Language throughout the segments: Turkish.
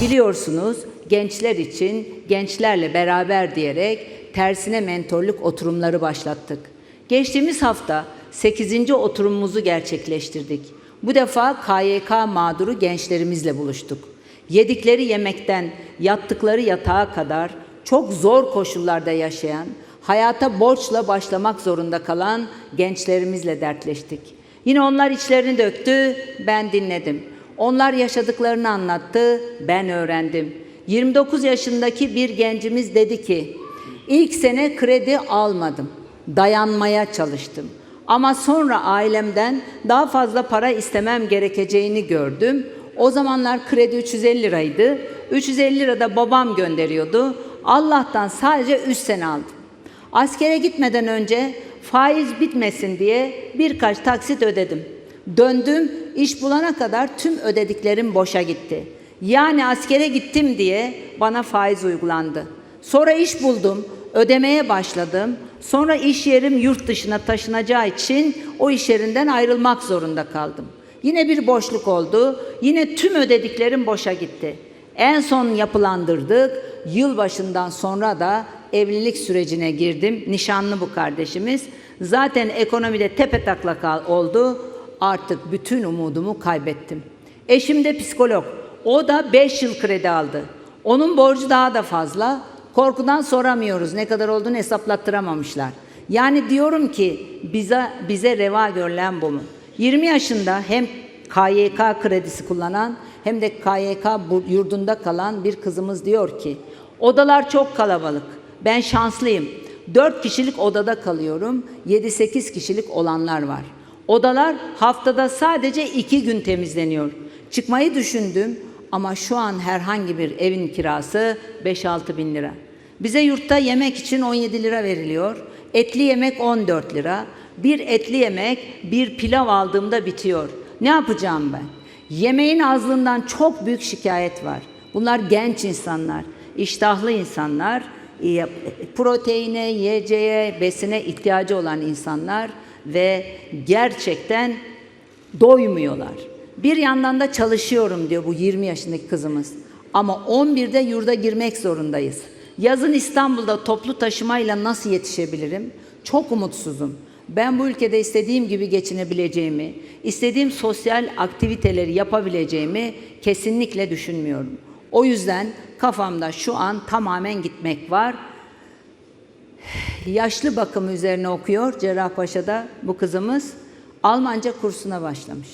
Biliyorsunuz gençler için gençlerle beraber diyerek tersine mentorluk oturumları başlattık. Geçtiğimiz hafta 8. oturumumuzu gerçekleştirdik. Bu defa KYK mağduru gençlerimizle buluştuk. Yedikleri yemekten yattıkları yatağa kadar çok zor koşullarda yaşayan, hayata borçla başlamak zorunda kalan gençlerimizle dertleştik. Yine onlar içlerini döktü, ben dinledim. Onlar yaşadıklarını anlattı, ben öğrendim. 29 yaşındaki bir gencimiz dedi ki, ilk sene kredi almadım, dayanmaya çalıştım. Ama sonra ailemden daha fazla para istemem gerekeceğini gördüm. O zamanlar kredi 350 liraydı. 350 lira da babam gönderiyordu. Allah'tan sadece 3 sene aldım. Askere gitmeden önce faiz bitmesin diye birkaç taksit ödedim. Döndüm, iş bulana kadar tüm ödediklerim boşa gitti. Yani askere gittim diye bana faiz uygulandı. Sonra iş buldum, ödemeye başladım. Sonra iş yerim yurt dışına taşınacağı için o iş yerinden ayrılmak zorunda kaldım. Yine bir boşluk oldu. Yine tüm ödediklerim boşa gitti. En son yapılandırdık. Yılbaşından sonra da evlilik sürecine girdim. Nişanlı bu kardeşimiz. Zaten ekonomide tepe taklak oldu. Artık bütün umudumu kaybettim. Eşim de psikolog. O da 5 yıl kredi aldı. Onun borcu daha da fazla. Korkudan soramıyoruz. Ne kadar olduğunu hesaplattıramamışlar. Yani diyorum ki bize bize reva görülen bu mu? 20 yaşında hem KYK kredisi kullanan hem de KYK yurdunda kalan bir kızımız diyor ki odalar çok kalabalık. Ben şanslıyım. 4 kişilik odada kalıyorum. 7-8 kişilik olanlar var. Odalar haftada sadece 2 gün temizleniyor. Çıkmayı düşündüm ama şu an herhangi bir evin kirası 5-6 bin lira. Bize yurtta yemek için 17 lira veriliyor. Etli yemek 14 lira. Bir etli yemek, bir pilav aldığımda bitiyor. Ne yapacağım ben? Yemeğin azlığından çok büyük şikayet var. Bunlar genç insanlar, iştahlı insanlar, proteine, yiyeceğe, besine ihtiyacı olan insanlar ve gerçekten doymuyorlar. Bir yandan da çalışıyorum diyor bu 20 yaşındaki kızımız. Ama 11'de yurda girmek zorundayız. Yazın İstanbul'da toplu taşımayla nasıl yetişebilirim? Çok umutsuzum. Ben bu ülkede istediğim gibi geçinebileceğimi, istediğim sosyal aktiviteleri yapabileceğimi kesinlikle düşünmüyorum. O yüzden kafamda şu an tamamen gitmek var. Yaşlı bakımı üzerine okuyor Cerrahpaşa'da bu kızımız. Almanca kursuna başlamış.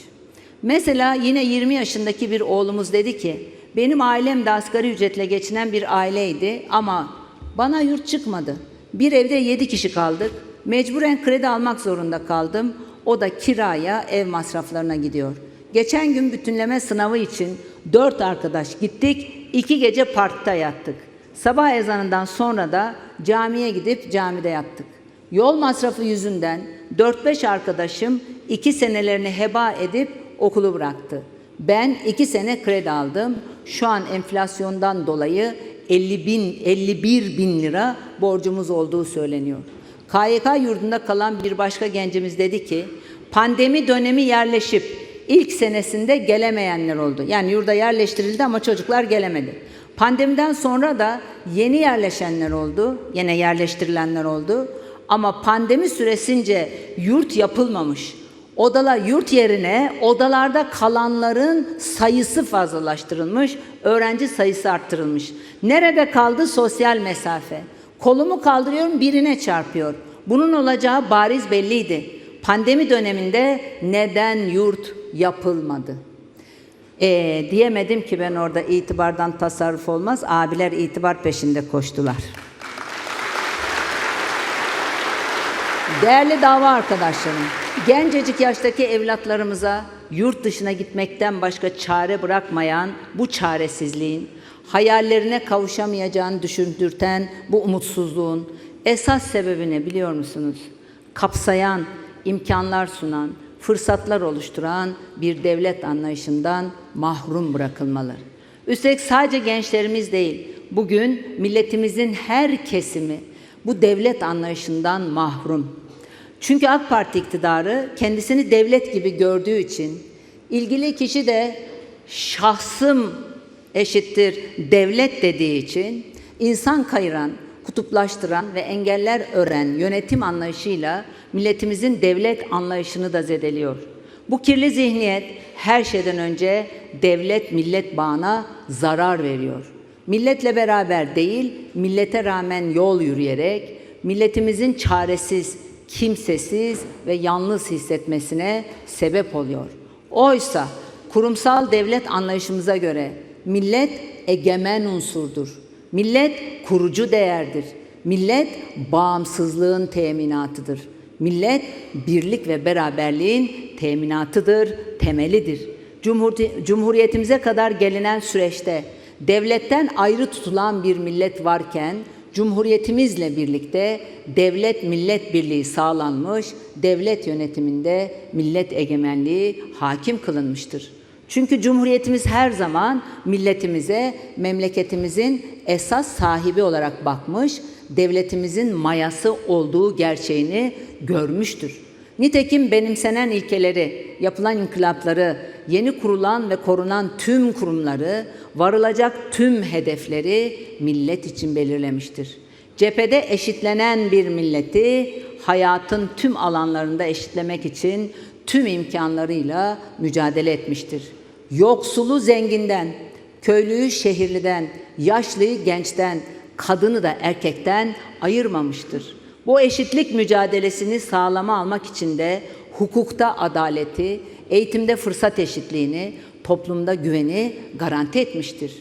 Mesela yine 20 yaşındaki bir oğlumuz dedi ki, benim ailem de asgari ücretle geçinen bir aileydi ama bana yurt çıkmadı. Bir evde 7 kişi kaldık. Mecburen kredi almak zorunda kaldım. O da kiraya, ev masraflarına gidiyor. Geçen gün bütünleme sınavı için dört arkadaş gittik, iki gece parkta yattık. Sabah ezanından sonra da camiye gidip camide yattık. Yol masrafı yüzünden 4-5 arkadaşım iki senelerini heba edip okulu bıraktı. Ben iki sene kredi aldım. Şu an enflasyondan dolayı 50 bin, 51 bin lira borcumuz olduğu söyleniyor. KYK yurdunda kalan bir başka gencimiz dedi ki, pandemi dönemi yerleşip ilk senesinde gelemeyenler oldu. Yani yurda yerleştirildi ama çocuklar gelemedi. Pandemiden sonra da yeni yerleşenler oldu, yine yerleştirilenler oldu. Ama pandemi süresince yurt yapılmamış. Odalar yurt yerine odalarda kalanların sayısı fazlalaştırılmış, öğrenci sayısı arttırılmış. Nerede kaldı sosyal mesafe? Kolumu kaldırıyorum birine çarpıyor. Bunun olacağı bariz belliydi. Pandemi döneminde neden yurt yapılmadı? Ee, diyemedim ki ben orada itibardan tasarruf olmaz. Abiler itibar peşinde koştular. Değerli dava arkadaşlarım, gencecik yaştaki evlatlarımıza yurt dışına gitmekten başka çare bırakmayan bu çaresizliğin, hayallerine kavuşamayacağını düşündürten bu umutsuzluğun esas sebebi ne biliyor musunuz? Kapsayan, imkanlar sunan, fırsatlar oluşturan bir devlet anlayışından mahrum bırakılmaları. Üstelik sadece gençlerimiz değil, bugün milletimizin her kesimi bu devlet anlayışından mahrum. Çünkü AK Parti iktidarı kendisini devlet gibi gördüğü için ilgili kişi de şahsım eşittir devlet dediği için insan kayıran, kutuplaştıran ve engeller ören yönetim anlayışıyla milletimizin devlet anlayışını da zedeliyor. Bu kirli zihniyet her şeyden önce devlet millet bağına zarar veriyor. Milletle beraber değil, millete rağmen yol yürüyerek milletimizin çaresiz, kimsesiz ve yalnız hissetmesine sebep oluyor. Oysa kurumsal devlet anlayışımıza göre millet egemen unsurdur. Millet kurucu değerdir. Millet bağımsızlığın teminatıdır. Millet birlik ve beraberliğin teminatıdır, temelidir. Cumhur- Cumhuriyetimize kadar gelinen süreçte devletten ayrı tutulan bir millet varken Cumhuriyetimizle birlikte devlet millet birliği sağlanmış, devlet yönetiminde millet egemenliği hakim kılınmıştır. Çünkü Cumhuriyetimiz her zaman milletimize, memleketimizin esas sahibi olarak bakmış, devletimizin mayası olduğu gerçeğini görmüştür. Nitekim benimsenen ilkeleri, yapılan inkılapları, yeni kurulan ve korunan tüm kurumları, varılacak tüm hedefleri millet için belirlemiştir. Cephede eşitlenen bir milleti hayatın tüm alanlarında eşitlemek için tüm imkanlarıyla mücadele etmiştir. Yoksulu zenginden, köylüyü şehirliden, yaşlıyı gençten, kadını da erkekten ayırmamıştır. Bu eşitlik mücadelesini sağlama almak için de hukukta adaleti, eğitimde fırsat eşitliğini, toplumda güveni garanti etmiştir.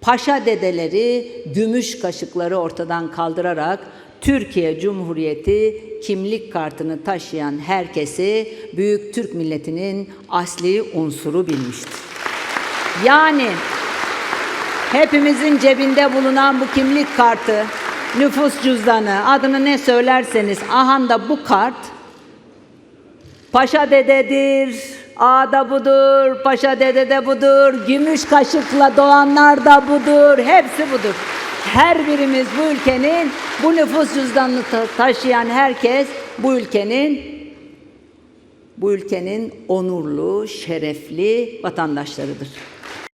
Paşa dedeleri gümüş kaşıkları ortadan kaldırarak Türkiye Cumhuriyeti kimlik kartını taşıyan herkesi büyük Türk milletinin asli unsuru bilmiştir. Yani hepimizin cebinde bulunan bu kimlik kartı, nüfus cüzdanı, adını ne söylerseniz ahanda bu kart Paşa dededir, ağa da budur, paşa dede de budur, gümüş kaşıkla doğanlar da budur, hepsi budur. Her birimiz bu ülkenin, bu nüfus cüzdanını ta- taşıyan herkes bu ülkenin, bu ülkenin onurlu, şerefli vatandaşlarıdır.